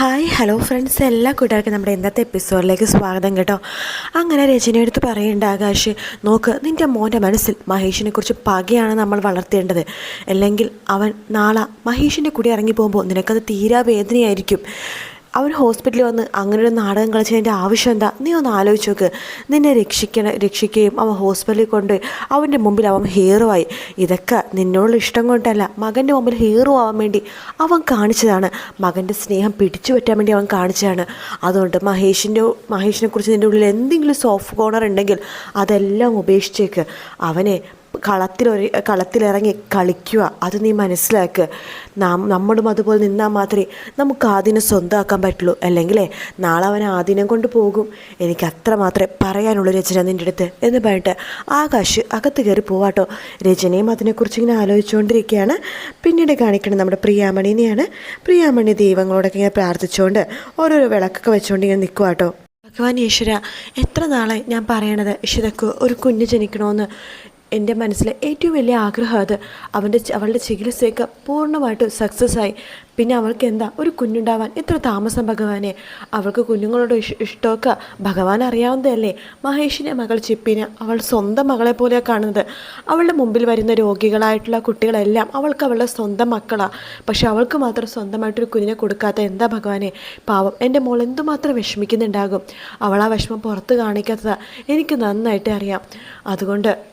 Hi hello friends എല്ലാ കൂട്ടുകാർക്കും നമ്മുടെ ഇന്നത്തെ എപ്പിസോഡിലേക്ക് സ്വാഗതം കേട്ടോ. അങ്ങനെ രചനയെടുത്ത് പറയേണ്ട ആകാശ് നോക്ക് നിന്റെ മോന്റെ മനസ്സിൽ മഹേഷിനെ കുറിച്ച് പകയാണ് നമ്മൾ വളർത്തേണ്ടത്. അല്ലെങ്കിൽ അവൻ നാളെ മഹേഷിന്റെ കൂടെ ഇറങ്ങി പോകുമ്പോൾ നിനക്കത് തീരാ വേദനയായിരിക്കും. അവൻ ഹോസ്പിറ്റലിൽ വന്ന് അങ്ങനെ ഒരു നാടകം കളിച്ചതിന്റെ ആവശ്യം എന്താ? നീ ഒന്ന് ആലോചിച്ച് നോക്ക്. നിന്നെ രക്ഷിക്കണ രക്ഷിക്കുകയും അവൻ ഹോസ്പിറ്റലിൽ കൊണ്ട് അവന്റെ മുമ്പിൽ അവൻ ഹീറോ ആയി ഇതൊക്കെ നിന്നോടുള്ള ഇഷ്ടം കൊണ്ടല്ല. മകന്റെ മുമ്പിൽ ഹീറോ ആവാൻ വേണ്ടി അവൻ കാണിച്ചതാണ്. മകന്റെ സ്നേഹം പിടിച്ചു പറ്റാൻ വേണ്ടി അവൻ കാണിച്ചതാണ്. അതുകൊണ്ട് മഹേഷിന്റെ മഹേഷിനെ കുറിച്ച് നിന്റെ ഉള്ളിൽ എന്തെങ്കിലും സോഫ്റ്റ് കോർണർ ഉണ്ടെങ്കിൽ അതെല്ലാം ഉപേക്ഷിച്ചേക്ക്. അവനെ കളത്തിലൊരു കളത്തിലിറങ്ങി കളിക്കുക. അത് നീ മനസ്സിലാക്കുക നാം നമ്മളും അതുപോലെ നിന്നാൽ മാത്രമേ നമുക്ക് ആദിനെ സ്വന്തമാക്കാൻ പറ്റുള്ളൂ. അല്ലെങ്കിലേ നാളെ അവൻ ആദിനം കൊണ്ട് പോകും. എനിക്ക് അത്ര മാത്രമേ പറയാനുള്ളൂ രചന നിന്റെ അടുത്ത് എന്ന് പറഞ്ഞിട്ട് ആകാശ് അകത്ത് കയറി പോവാട്ടോ. രചനയും അതിനെക്കുറിച്ച് ഇങ്ങനെ ആലോചിച്ചുകൊണ്ടിരിക്കുകയാണ്. പിന്നീട് കാണിക്കുന്നത് നമ്മുടെ പ്രിയാമണിനെയാണ് പ്രിയാമണി ദൈവങ്ങളോടൊക്കെ ഇങ്ങനെ പ്രാർത്ഥിച്ചുകൊണ്ട് ഓരോരോ വിളക്കൊക്കെ വെച്ചുകൊണ്ട് ഇങ്ങനെ നിൽക്കുവാട്ടോ. ഭഗവാൻ ഈശ്വര എത്ര നാളായി ഞാൻ പറയണത്? ഈശ്വരക്ക് ഒരു കുഞ്ഞ് ജനിക്കണമെന്ന് എന്റെ മനസ്സിലെ ഏറ്റവും വലിയ ആഗ്രഹം അത്. അവന്റെ അവളുടെ ചികിത്സയൊക്കെ പൂർണമായിട്ട് സക്സസ് ആയി. പിന്നെ അവൾക്ക് എന്താ? ഒരു കുഞ്ഞുണ്ടാവാൻ ഇത്ര താമസം ഭഗവാനെ. അവൾക്ക് കുഞ്ഞുങ്ങളോട് ഇഷ് ഇഷ്ടമൊക്കെ ഭഗവാൻ അറിയാവുന്നതല്ലേ? മഹേഷിന്റെ മകൾ ചിപ്പിനെ അവൾ സ്വന്തം മകളെ പോലെയാണ് കാണുന്നത്. അവളുടെ മുമ്പിൽ വരുന്ന രോഗികളായിട്ടുള്ള കുട്ടികളെല്ലാം അവൾക്ക് അവളുടെ സ്വന്തം മക്കളാണ് പക്ഷെ അവൾക്ക് മാത്രം സ്വന്തമായിട്ടൊരു കുഞ്ഞിനെ കൊടുക്കാത്ത എന്താ ഭഗവാനെ? പാവം എന്റെ മോൾ എന്തുമാത്രം വിഷമിക്കുന്നുണ്ടാകും. അവൾ ആ വിഷമം പുറത്ത് കാണിക്കാത്തതാണ് എനിക്ക് നന്നായിട്ട് അറിയാം. അതുകൊണ്ട്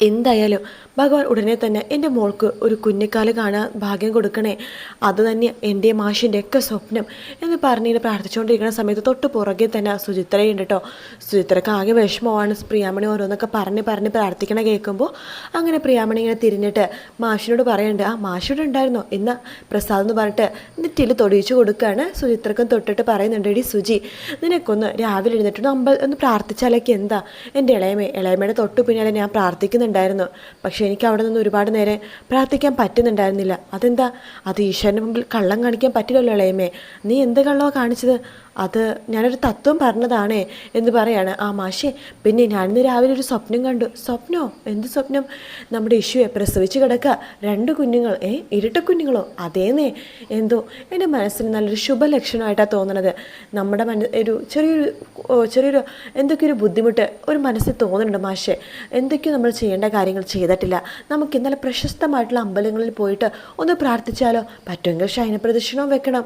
എന്തായാലും ഭഗവാൻ ഉടനെ തന്നെ എന്റെ മോൾക്ക് ഒരു കുഞ്ഞിക്കാൽ കാണാൻ ഭാഗ്യം കൊടുക്കണേ. അത് തന്നെ എന്റെ മാഷിന്റെ ഒക്കെ സ്വപ്നം എന്ന് പറഞ്ഞിങ്ങനെ പ്രാർത്ഥിച്ചുകൊണ്ടിരിക്കുന്ന സമയത്ത് തൊട്ട് പുറകെ തന്നെ സുചിത്രയുണ്ട് കേട്ടോ. സുചിത്രക്ക് ആകെ വിഷമമാണ്. പ്രിയാമണി ഓരോന്നൊക്കെ പറഞ്ഞ് പറഞ്ഞ് പ്രാർത്ഥിക്കണ കേൾക്കുമ്പോൾ അങ്ങനെ പ്രിയാമണി ഇങ്ങനെ തിരിഞ്ഞിട്ട് മാഷിനോട് പറയുന്നുണ്ട് ആ മാഷിയുടെ ഉണ്ടായിരുന്നോ? ഇന്ന് പ്രസാദ് എന്ന് പറഞ്ഞിട്ട് നെറ്റിൽ തൊടിയിച്ചു കൊടുക്കുകയാണ്. സുചിത്രക്കും തൊട്ടിട്ട് പറയുന്നുണ്ട് എടി സുജി നിനക്കൊന്ന് രാവിലെ എഴുന്നേറ്റ് അമ്പൽ ഒന്ന് പ്രാർത്ഥിച്ചാലൊക്കെ എന്താ? എന്റെ ഇളയമേ ഇളയമയുടെ തൊട്ട് പിന്നാലെ ഞാൻ പ്രാർത്ഥിക്കുന്നുണ്ടായിരുന്നു പക്ഷേ എനിക്ക് അവിടെ നിന്ന് ഒരുപാട് നേരെ പ്രാർത്ഥിക്കാൻ പറ്റുന്നുണ്ടായിരുന്നില്ല. അതെന്താ? അത് ഈശ്വരന്റെ മുമ്പിൽ കള്ളം കാണിക്കാൻ പറ്റില്ലല്ലോ ഇളയമേ നീ എന്ത് കള്ളോ കാണിച്ചത്? അത് ഞാനൊരു തത്വം പറഞ്ഞതാണേ എന്ന് പറയാണ്. ആ മാഷേ പിന്നെ ഞാനിന്ന് രാവിലെ ഒരു സ്വപ്നം കണ്ടു. സ്വപ്നോ? എന്ത് സ്വപ്നം? നമ്മുടെ ഇഷ്യൂ പ്രസവിച്ച് കിടക്കുക. രണ്ട് കുഞ്ഞുങ്ങൾ. ഏ ഇരട്ട കുഞ്ഞുങ്ങളോ? അതേന്നേ. എന്തോ? എന്റെ മനസ്സിന് നല്ലൊരു ശുഭലക്ഷണമായിട്ടാണ് തോന്നണത്. നമ്മുടെ മന ഒരു ചെറിയൊരു ചെറിയൊരു എന്തൊക്കെയൊരു ബുദ്ധിമുട്ട് ഒരു മനസ്സിൽ തോന്നുന്നുണ്ട് മാഷേ. എന്തൊക്കെയോ നമ്മൾ ചെയ്യേണ്ട കാര്യങ്ങൾ ചെയ്തിട്ടില്ല. നമുക്ക് ഇന്നലെ പ്രശസ്തമായിട്ടുള്ള അമ്പലങ്ങളിൽ പോയിട്ട് ഒന്ന് പ്രാർത്ഥിച്ചാലോ? പറ്റുമെങ്കിൽ ശയന പ്രദക്ഷിണവും വെക്കണം.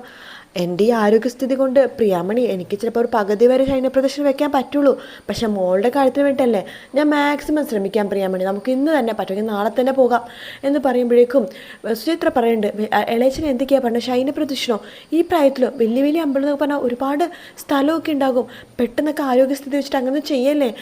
എന്റെ ഈ ആരോഗ്യസ്ഥിതി കൊണ്ട് പ്രിയാമണി എനിക്ക് ചിലപ്പോൾ ഒരു പകുതി വരെ ശൈന പ്രദർശനം വെക്കാൻ പറ്റുള്ളൂ. പക്ഷേ മോളുടെ കാര്യത്തിന് വേണ്ടിയല്ലേ ഞാൻ മാക്സിമം ശ്രമിക്കാം പ്രിയാമണി. നമുക്ക് ഇന്ന് തന്നെ പറ്റുമെങ്കിൽ നാളെ തന്നെ പോകാം എന്ന് പറയുമ്പോഴേക്കും സുചിത്ര പറയുന്നുണ്ട് ഇളയച്ചൻ എന്തൊക്കെയാണ് പറഞ്ഞത്? ശൈന പ്രദർശനോ? ഈ പ്രായത്തിലോ? വലിയ വലിയ അമ്പലം എന്നൊക്കെ പറഞ്ഞാൽ ഒരുപാട് സ്ഥലമൊക്കെ ഉണ്ടാകും. പെട്ടെന്നൊക്കെ ആരോഗ്യസ്ഥിതി വെച്ചിട്ട് അങ്ങനെ ചെയ്യല്ലേ?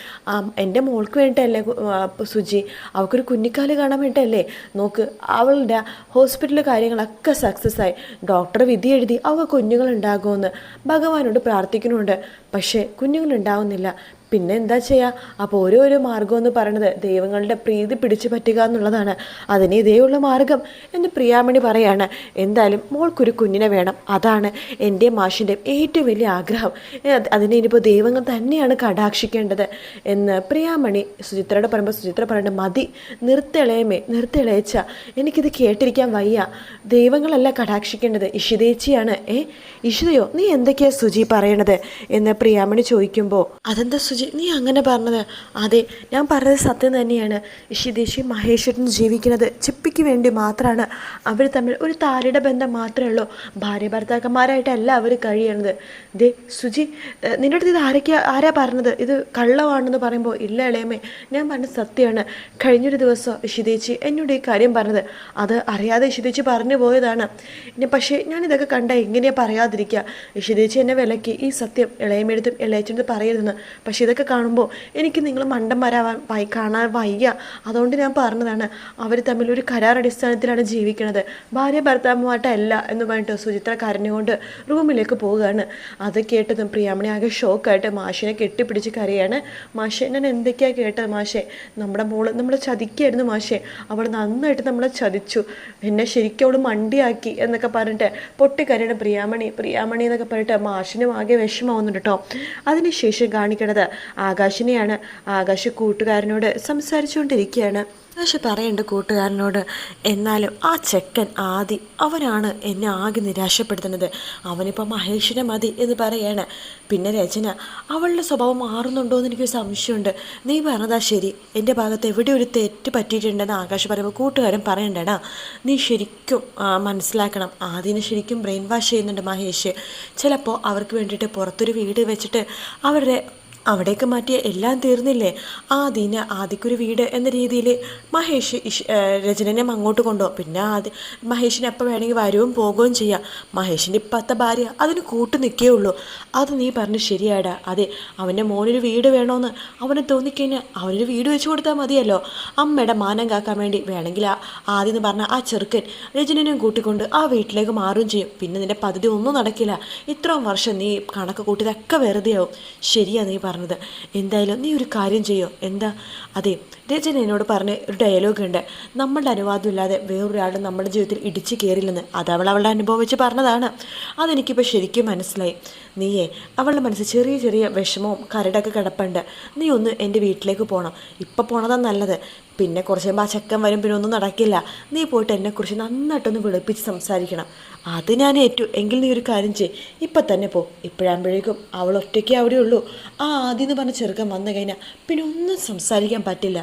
എന്റെ മോൾക്ക് വേണ്ടിയിട്ടല്ലേ കു- സുജി അവൾക്കൊരു കുഞ്ഞിക്കാൽ കാണാൻ വേണ്ടിയിട്ടല്ലേ? നോക്ക് അവളുടെ ഹോസ്പിറ്റലിലെ കാര്യങ്ങളൊക്കെ സക്സസ് ആയി ഡോക്ടർ വിധി എഴുതി അവൾക്ക് കുഞ്ഞുങ്ങൾ ഉണ്ടാകുമെന്ന് ഭഗവാനോട് പ്രാർത്ഥിക്കുന്നുണ്ട്. പക്ഷേ കുഞ്ഞുങ്ങൾ ഉണ്ടാവുന്നില്ല പിന്നെ എന്താ ചെയ്യുക അപ്പോൾ ഓരോരോ മാർഗം എന്ന് പറയുന്നത് ദൈവങ്ങളുടെ പ്രീതി പിടിച്ചു പറ്റുക എന്നുള്ളതാണ്. അതിന് ഇതേയുള്ള മാർഗം എന്ന് പ്രിയാമണി പറയാണ്. എന്തായാലും മോൾക്കൊരു കുഞ്ഞിനെ വേണം. അതാണ് എന്റെ മാഷിന്റെ ഏറ്റവും വലിയ ആഗ്രഹം. അതിനെ ഇനിയിപ്പോൾ ദൈവങ്ങൾ തന്നെയാണ് കടാക്ഷിക്കേണ്ടത് എന്ന് പ്രിയാമണി സുചിത്രയുടെ പറയുമ്പോൾ സുചിത്ര പറയുന്നത് മതി നിർത്തിളയമേ നിർത്തിളയച്ച. എനിക്കിത് കേട്ടിരിക്കാൻ വയ്യ. ദൈവങ്ങളല്ല കടാക്ഷിക്കേണ്ടത്. ഇഷിതേച്ചിയാണ്. ഏ ഇഷിതയോ നീ എന്തൊക്കെയാ സുജി പറയണത്? എന്ന് പ്രിയാമണി ചോദിക്കുമ്പോൾ അതെന്താ സുജി നീ അങ്ങനെ പറഞ്ഞത്. അതെ ഞാൻ പറഞ്ഞത് സത്യം തന്നെയാണ്. ഇഷിതേശി മഹേശ്വരൻ ജീവിക്കുന്നത് ചിപ്പിക്ക് വേണ്ടി മാത്രമാണ് അവർ തമ്മിൽ ഒരു താരയുടെ ബന്ധം മാത്രമേ ഉള്ളൂ. ഭാര്യ ഭർത്താക്കന്മാരായിട്ടല്ല അവർ കഴിയണത്. ദേ സുജി നിന്റെ അടുത്ത് ഇത് ആരൊക്കെയാ ആരാ പറഞ്ഞത്? ഇത് കള്ളമാണെന്ന് പറയുമ്പോൾ ഇല്ല ഇളയമേ ഞാൻ പറഞ്ഞത് സത്യമാണ്. കഴിഞ്ഞൊരു ദിവസം ഇഷിതേച്ചി എന്നോട് ഈ കാര്യം പറഞ്ഞത്. അത് അറിയാതെ ഇഷിതേച്ചി പറഞ്ഞു പോയതാണ്. ഇനി പക്ഷേ ഞാൻ ഇതൊക്കെ കണ്ട എങ്ങനെയാ പറയാതിരിക്കുക ഇഷിതേച്ചി എന്നെ വിലക്കി ഈ സത്യം ഇളയമെടുത്തും ഇളയച്ചെടുത്ത് പറയരുതെന്ന്. പക്ഷേ ഇതൊക്കെ കാണുമ്പോൾ എനിക്ക് നിങ്ങൾ മണ്ടന്മാരാവാൻ വൈ കാണാൻ വയ്യ. അതുകൊണ്ട് ഞാൻ പറഞ്ഞതാണ് അവർ തമ്മിൽ ഒരു കരാർ അടിസ്ഥാനത്തിലാണ് ജീവിക്കുന്നത് ഭാര്യ ഭർത്താവുമായിട്ടല്ല എന്ന് പറഞ്ഞിട്ട് സുചിത്ര കരഞ്ഞുകൊണ്ട് റൂമിലേക്ക് പോവുകയാണ്. അത് കേട്ടതും പ്രിയാമണി ആകെ ഷോക്കായിട്ട് മാഷിനെ കെട്ടിപ്പിടിച്ച് കരയാണ്. മാഷെ ഞാൻ എന്തൊക്കെയാണ് കേട്ടത് മാഷെ? നമ്മുടെ മോൾ നമ്മളെ ചതിക്കായിരുന്നു മാഷെ. അവൾ നന്നായിട്ട് നമ്മളെ ചതിച്ചു. എന്നെ ശരിക്കും അവൾ മണ്ടിയാക്കി എന്നൊക്കെ പറഞ്ഞിട്ട് പൊട്ടിക്കരയുടെ പ്രിയാമണി. പ്രിയാമണി എന്നൊക്കെ പറഞ്ഞിട്ട് മാഷിനും ആകെ വിഷമാവുന്നുണ്ട് കേട്ടോ അതിനുശേഷം കാണിക്കണത് ആകാശിനെയാണ് ആകാശ് കൂട്ടുകാരനോട് സംസാരിച്ചുകൊണ്ടിരിക്കുകയാണ്. ആകാശ് പറയേണ്ട കൂട്ടുകാരനോട് എന്നാലും ആ ചെക്കൻ ആദി അവനാണ് എന്നെ ആകെ നിരാശപ്പെടുത്തുന്നത്. അവനിപ്പോൾ മഹേഷിനെ മതി എന്ന് പറയാണ്. പിന്നെ രചന അവളുടെ സ്വഭാവം മാറുന്നുണ്ടോ എന്ന് എനിക്കൊരു സംശയമുണ്ട്. നീ പറഞ്ഞതാ ശരി. എന്റെ ഭാഗത്ത് എവിടെ ഒരു തെറ്റ് പറ്റിയിട്ടുണ്ടെന്ന് ആകാശ പറയുമ്പോൾ കൂട്ടുകാരൻ പറയണ്ടടാ. നീ ശരിക്കും മനസ്സിലാക്കണം. ആദിനെ ശരിക്കും ബ്രെയിൻ വാഷ് ചെയ്യുന്നുണ്ട് മഹേഷ്. ചിലപ്പോൾ അവർക്ക് വേണ്ടിയിട്ട് പുറത്തൊരു വീട് വെച്ചിട്ട് അവരുടെ അവിടേക്ക് മാറ്റിയ എല്ലാം തീർന്നില്ലേ? ആദീന ആദിക്കൊരു വീട് എന്ന രീതിയിൽ മഹേഷ് രചനനെ അങ്ങോട്ട് കൊണ്ടുപോകും. പിന്നെ ആദ്യ മഹേഷിന് എപ്പോൾ വേണമെങ്കിൽ വരവും പോകുകയും ചെയ്യാം. മഹേഷിന്റെ ഇപ്പോഴത്തെ ഭാര്യ അതിന് കൂട്ട് നിൽക്കേ ഉള്ളൂ. അത് നീ പറഞ്ഞു ശരിയാടാ അതെ അവന്റെ മോനൊരു വീട് വേണമെന്ന് അവന് തോന്നിക്കഴിഞ്ഞാൽ അവനൊരു വീട് വെച്ച് കൊടുത്താൽ മതിയല്ലോ. അമ്മയുടെ മാനം കാക്കാൻ വേണ്ടി വേണമെങ്കിൽ ആ ആദ്യം എന്ന് പറഞ്ഞ ആ ചെറുക്കൻ രജനനെയും കൂട്ടിക്കൊണ്ട് ആ വീട്ടിലേക്ക് മാറുകയും ചെയ്യും. പിന്നെ നിന്റെ പദ്ധതി ഒന്നും നടക്കില്ല. ഇത്രയും വർഷം നീ കണക്ക് കൂട്ടിയതൊക്കെ വെറുതെയാവും. ശരിയാ നീ പറഞ്ഞത്. എന്തായാലും നീ ഒരു കാര്യം ചെയ്യോ? എന്താ? അതെ രചന എന്നോട് പറഞ്ഞ ഒരു ഡയലോഗ് ഉണ്ട്. നമ്മളുടെ അനുവാദം ഇല്ലാതെ വേറൊരാൾ നമ്മുടെ ജീവിതത്തിൽ ഇടിച്ചു കയറില്ലെന്ന് അത് അവൾ അവളുടെ അനുഭവം വെച്ച് പറഞ്ഞതാണ്. അതെനിക്കിപ്പോൾ ശരിക്കും മനസ്സിലായി. നീയേ അവളുടെ മനസ്സിൽ ചെറിയ ചെറിയ വിഷമവും കരടൊക്കെ കിടപ്പുണ്ട്. നീ ഒന്ന് എന്റെ വീട്ടിലേക്ക് പോകണം ഇപ്പം പോണതാ നല്ലത്. പിന്നെ കുറച്ച് കഴിയുമ്പോൾ ആ ചെക്കൻ വരും പിന്നെ ഒന്നും നടക്കില്ല. നീ പോയിട്ട് എന്നെക്കുറിച്ച് നന്നായിട്ടൊന്ന് വിളിപ്പിച്ച് സംസാരിക്കണം. അത് ഞാൻ ഏറ്റു. എങ്കിൽ നീ ഒരു കാര്യം ചെയ് ഇപ്പം തന്നെ പോ. ഇപ്പോഴാകുമ്പോഴേക്കും അവൾ ഒറ്റയ്ക്ക് അവിടെ ഉള്ളൂ ആ ആദ്യം എന്ന് പറഞ്ഞ ചെറുക്കൻ വന്നു കഴിഞ്ഞാൽ പിന്നെ ഒന്നും സംസാരിക്കാൻ പറ്റില്ല.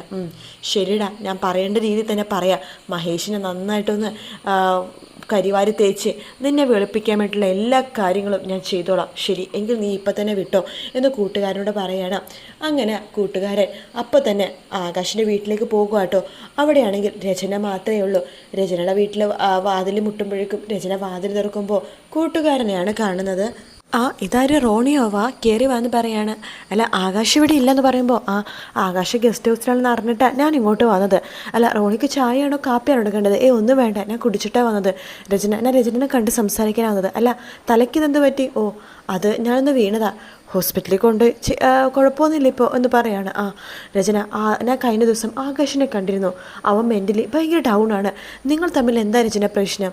ശരിടാ ഞാൻ പറയേണ്ട രീതിയിൽ തന്നെ പറയാം. മഹേഷിനെ നന്നായിട്ടൊന്ന് കരിവാരി തേച്ച് നിന്നെ വെളുപ്പിക്കാൻ വേണ്ടിയിട്ടുള്ള എല്ലാ കാര്യങ്ങളും ഞാൻ ചെയ്തോളാം. ശരി എങ്കിൽ നീ ഇപ്പം തന്നെ വിട്ടോ എന്ന് കൂട്ടുകാരനോട് പറയണം. അങ്ങനെ കൂട്ടുകാരൻ അപ്പം തന്നെ ആകാശിന്റെ വീട്ടിലേക്ക് പോകുക കേട്ടോ അവിടെയാണെങ്കിൽ രചന മാത്രമേ ഉള്ളൂ. രചനയുടെ വീട്ടിൽ വാതിൽ മുട്ടുമ്പോഴേക്കും രചന വാതിൽ തുറക്കുമ്പോൾ കൂട്ടുകാരനെയാണ് കാണുന്നത്. ആ ഇതാര്? റോണിയോവാ കയറി വാന്ന് പറയാണ്. അല്ല ആകാശ് ഇവിടെ ഇല്ലെന്ന് പറയുമ്പോൾ ആ ആകാശ് ഗസ്റ്റ് ഹൗസിലാണെന്ന് അറിഞ്ഞിട്ടാണ് ഞാൻ ഇങ്ങോട്ട് വന്നത്. അല്ല റോണിക്ക് ചായയാണോ കാപ്പിയാണോ എടുക്കേണ്ടത്? ഏ ഒന്നും വേണ്ട ഞാൻ കുടിച്ചിട്ടാണ് വന്നത്. രചന ഞാൻ രചനനെ കണ്ട് സംസാരിക്കാൻ വന്നത്. അല്ല തലയ്ക്ക് ഇതെന്ത് പറ്റി? ഓ അത് ഞാനൊന്ന് വീണതാ. ഹോസ്പിറ്റലിൽ കൊണ്ട് കുഴപ്പമൊന്നുമില്ല. ഇപ്പോൾ എന്ന് പറയാണ് ആ രചന ആ ഞാൻ കഴിഞ്ഞ ദിവസം ആകാശിനെ കണ്ടിരുന്നു. അവൻ മെന്റലി ഭയങ്കര ഡൗൺ ആണ്. നിങ്ങൾ തമ്മിൽ എന്താ രചന പ്രശ്നം?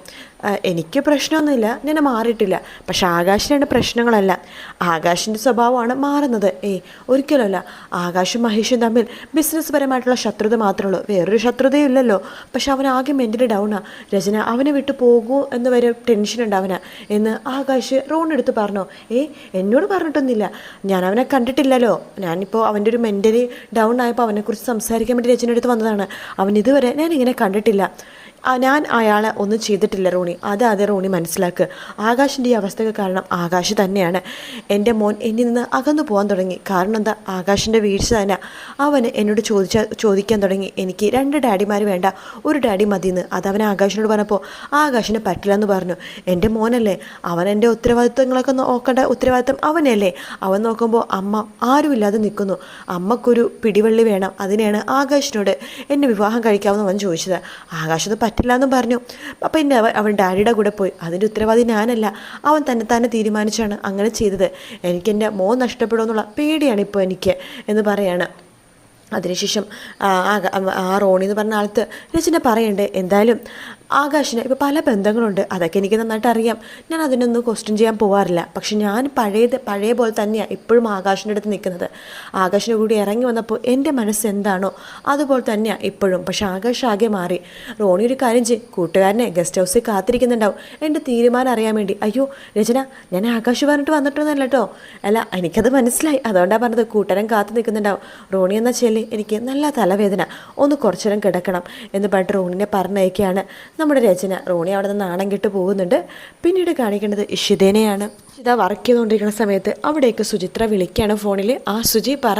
എനിക്ക് പ്രശ്നമൊന്നുമില്ല. ഞാൻ മാറിയിട്ടില്ല. പക്ഷെ ആകാശിനാണ് പ്രശ്നങ്ങളല്ല. ആകാശിന്റെ സ്വഭാവമാണ് മാറുന്നത്. ഏയ് ഒരിക്കലുമല്ല ആകാശും മഹേഷും തമ്മിൽ ബിസിനസ് പരമായിട്ടുള്ള ശത്രുത മാത്രമേ ഉള്ളൂ. വേറൊരു ശത്രുതയും ഇല്ലല്ലോ. പക്ഷെ അവൻ ആകെ മെന്റലി ഡൗണാണ് രചന അവനെ വിട്ടു പോകൂ എന്ന് വരെ ടെൻഷൻ ഉണ്ട് അവന്. എന്ന് ആകാശ് റോണെടുത്ത് പറഞ്ഞോ. ഏ എന്നോട് പറഞ്ഞിട്ടൊന്നുമില്ല. ഞാൻ അവനെ കണ്ടിട്ടില്ലല്ലോ. ഞാനിപ്പോൾ അവന്റെ ഒരു മെന്റലി ഡൗൺ ആയപ്പോൾ അവനെക്കുറിച്ച് സംസാരിക്കാൻ വേണ്ടി രചനയെടുത്ത് വന്നതാണ്. അവൻ ഇതുവരെ ഞാൻ ഇങ്ങനെ കണ്ടിട്ടില്ല. ഞാൻ അയാളെ ഒന്നും ചെയ്തിട്ടില്ല റോണി. അത് അതെ റോണി മനസ്സിലാക്കുക ആകാശിന്റെ ഈ അവസ്ഥയ്ക്ക് കാരണം ആകാശ് തന്നെയാണ്. എന്റെ മോൻ എന്നിൽ നിന്ന് അകന്നു പോകാൻ തുടങ്ങി. കാരണം എന്താ? ആകാശിന്റെ വീഴ്ച തന്നെ. അവന് എന്നോട് ചോദിച്ച ചോദിക്കാൻ തുടങ്ങി. എനിക്ക് രണ്ട് ഡാഡിമാർ വേണ്ട. ഒരു ഡാഡി മതിയെന്ന്. അത് അവൻ ആകാശിനോട് പറഞ്ഞപ്പോൾ ആകാശിന് പറ്റില്ല എന്ന് പറഞ്ഞു. എന്റെ മോനല്ലേ? അവൻ എന്റെ ഉത്തരവാദിത്വങ്ങളൊക്കെ നോക്കേണ്ട ഉത്തരവാദിത്വം അവനല്ലേ? അവൻ നോക്കുമ്പോൾ അമ്മ ആരുമില്ലാതെ നിൽക്കുന്നു. അമ്മക്കൊരു പിടിവള്ളി വേണം. അതിനെയാണ് ആകാശിനോട് എന്നെ വിവാഹം കഴിക്കാമെന്ന് അവൻ ചോദിച്ചത്. ആകാശ് അത് പറ്റില്ല എന്നും പറഞ്ഞു. അപ്പം പിന്നെ അവൻ ഡാഡിയുടെ കൂടെ പോയി. അതിന്റെ ഉത്തരവാദി ഞാനല്ല. അവൻ തന്നെ തന്നെ തീരുമാനിച്ചാണ് അങ്ങനെ ചെയ്തത്. എനിക്കെന്റെ മോൻ നഷ്ടപ്പെടുമെന്നുള്ള പേടിയാണ് ഇപ്പോൾ എനിക്ക് എന്ന് പറയാണ്. അതിനുശേഷം ആ റോണി എന്ന് പറഞ്ഞ ആൾക്ക് രചന പറയണ്ടേ. എന്തായാലും ആകാശിന് ഇപ്പോൾ പല ബന്ധങ്ങളുണ്ട്. അതൊക്കെ എനിക്ക് നന്നായിട്ട് അറിയാം. ഞാൻ അതിനൊന്നും ക്വസ്റ്റ്യൻ ചെയ്യാൻ പോകാറില്ല പക്ഷെ ഞാൻ പഴയത് പഴയ പോലെ തന്നെയാണ് ഇപ്പോഴും ആകാശിന്റെ അടുത്ത് നിൽക്കുന്നത്. ആകാശിന്റെ കൂടി ഇറങ്ങി വന്നപ്പോൾ എന്റെ മനസ്സ് എന്താണോ അതുപോലെ തന്നെയാണ് ഇപ്പോഴും. പക്ഷെ ആകാശ് ആകെ മാറി. റോണി ഒരു കാര്യം ചെയ്യും. കൂട്ടുകാരനെ ഗസ്റ്റ് ഹൗസിൽ കാത്തിരിക്കുന്നുണ്ടാവും. എന്റെ തീരുമാനം അറിയാൻ വേണ്ടി. അയ്യോ രചന ഞാൻ ആകാശ് പറഞ്ഞിട്ട് വന്നിട്ടൊന്നല്ല കേട്ടോ അല്ല എനിക്കത് മനസ്സിലായി. അതുകൊണ്ടാണ് പറഞ്ഞത് കൂട്ടുകാരൻ കാത്തു നിൽക്കുന്നുണ്ടാവും. റോണി എന്ന ചെല്ലി? എനിക്ക് നല്ല തലവേദന. ഒന്ന് കുറച്ചു നേരം കിടക്കണം എന്ന് പറഞ്ഞിട്ട് റോണിനെ പറഞ്ഞയക്കുകയാണ്. നമ്മുടെ രചന റോണി അവിടെ നിന്ന് നാണം കെട്ട് പോകുന്നുണ്ട്. പിന്നീട് കാണിക്കേണ്ടത് ഇഷിതേനെയാണ്. ഇഷിത വർക്ക് ചെയ്തുകൊണ്ടിരിക്കുന്ന സമയത്ത് അവിടേക്ക് സുചിത്ര വിളിക്കുകയാണ് ഫോണിൽ ആ സുജി പറ.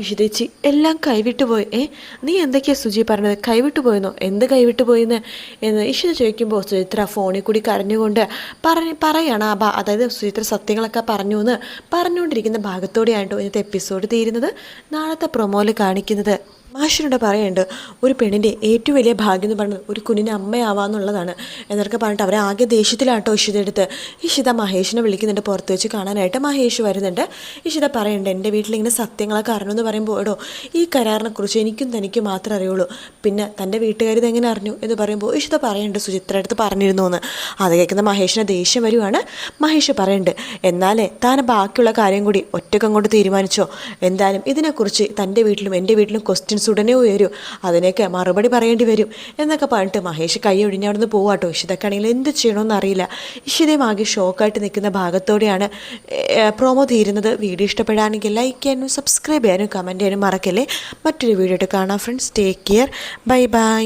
ഇഷിതേച്ചി എല്ലാം കൈവിട്ടു പോയി. ഏ നീ എന്തൊക്കെയാണ് സുജി പറഞ്ഞത്? കൈവിട്ടു പോയെന്നോ? എന്ത് കൈവിട്ടു പോയെന്ന്? എന്ന് ഇഷിത ചോദിക്കുമ്പോൾ സുചിത്ര ഫോണിൽ കൂടി കരഞ്ഞുകൊണ്ട് പറഞ്ഞ് പറയാണ് ആ അതായത് സുചിത്ര സത്യങ്ങളൊക്കെ പറഞ്ഞു എന്ന് പറഞ്ഞുകൊണ്ടിരിക്കുന്ന ഭാഗത്തോടെയാണ് കേട്ടോ ഇന്നത്തെ എപ്പിസോഡ് തീരുന്നത്? നാളത്തെ പ്രൊമോയിൽ കാണിക്കുന്നത്. മാഷിനോട് പറയുന്നുണ്ട് ഒരു പെണ്ണിന്റെ ഏറ്റവും വലിയ ഭാഗ്യം എന്ന് പറയുന്നത് ഒരു കുഞ്ഞിനെ അമ്മയാവാന്നുള്ളതാണ് എന്നൊക്കെ പറഞ്ഞിട്ട് അവരെ ആകെ ദേഷ്യത്തിലാട്ടോ ഇഷിത എടുത്ത്. ഇഷിത മഹേഷിനെ വിളിക്കുന്നുണ്ട് പുറത്ത് വെച്ച് കാണാനായിട്ട്. മഹേഷ് വരുന്നുണ്ട്. ഇഷിത പറയുന്നുണ്ട് എന്റെ വീട്ടിലിങ്ങനെ സത്യങ്ങളൊക്കെ അറിഞ്ഞു എന്ന് പറയുമ്പോൾ എടോ ഈ കരാറിനെക്കുറിച്ച് എനിക്കും തനിക്കും മാത്രമേ അറിയുള്ളൂ. പിന്നെ തന്റെ വീട്ടുകാർ ഇതെങ്ങനെ അറിഞ്ഞു? എന്ന് പറയുമ്പോൾ ഇഷിത പറയുന്നുണ്ട് സുചിത്ര അടുത്ത് പറഞ്ഞിരുന്നു എന്ന് അത് കേൾക്കുന്ന മഹേഷിന് ദേഷ്യം വരുവാണ്. മഹേഷ് പറയുന്നുണ്ട് എന്നാലേ താൻ ബാക്കിയുള്ള കാര്യം കൂടി ഒറ്റക്കം കൊണ്ട് തീരുമാനിച്ചോ? എന്തായാലും ഇതിനെക്കുറിച്ച് തന്റെ വീട്ടിലും എന്റെ വീട്ടിലും ക്വസ്റ്റ്യൻസ് ഉടനെ ഉയരും. അതിനൊക്കെ മറുപടി പറയേണ്ടി വരും. എന്നൊക്കെ പറഞ്ഞിട്ട് മഹേഷ് കൈ ഒഴിഞ്ഞ് അവിടെ നിന്ന് പോവാട്ടോ ഇഷിതക്കാണെങ്കിൽ എന്ത് ചെയ്യണമെന്ന് അറിയില്ല. ഇഷിതയും ആകെ ഷോക്കായിട്ട് നിൽക്കുന്ന ഭാഗത്തോടെയാണ് പ്രൊമോ തീരുന്നത്. വീഡിയോ ഇഷ്ടപ്പെടുകയാണെങ്കിൽ ലൈക്ക് ചെയ്യാനും സബ്സ്ക്രൈബ് ചെയ്യാനും കമന്റ് ചെയ്യാനും മറക്കല്ലേ. മറ്റൊരു വീഡിയോ ആയിട്ട് കാണാം friends take care bye bye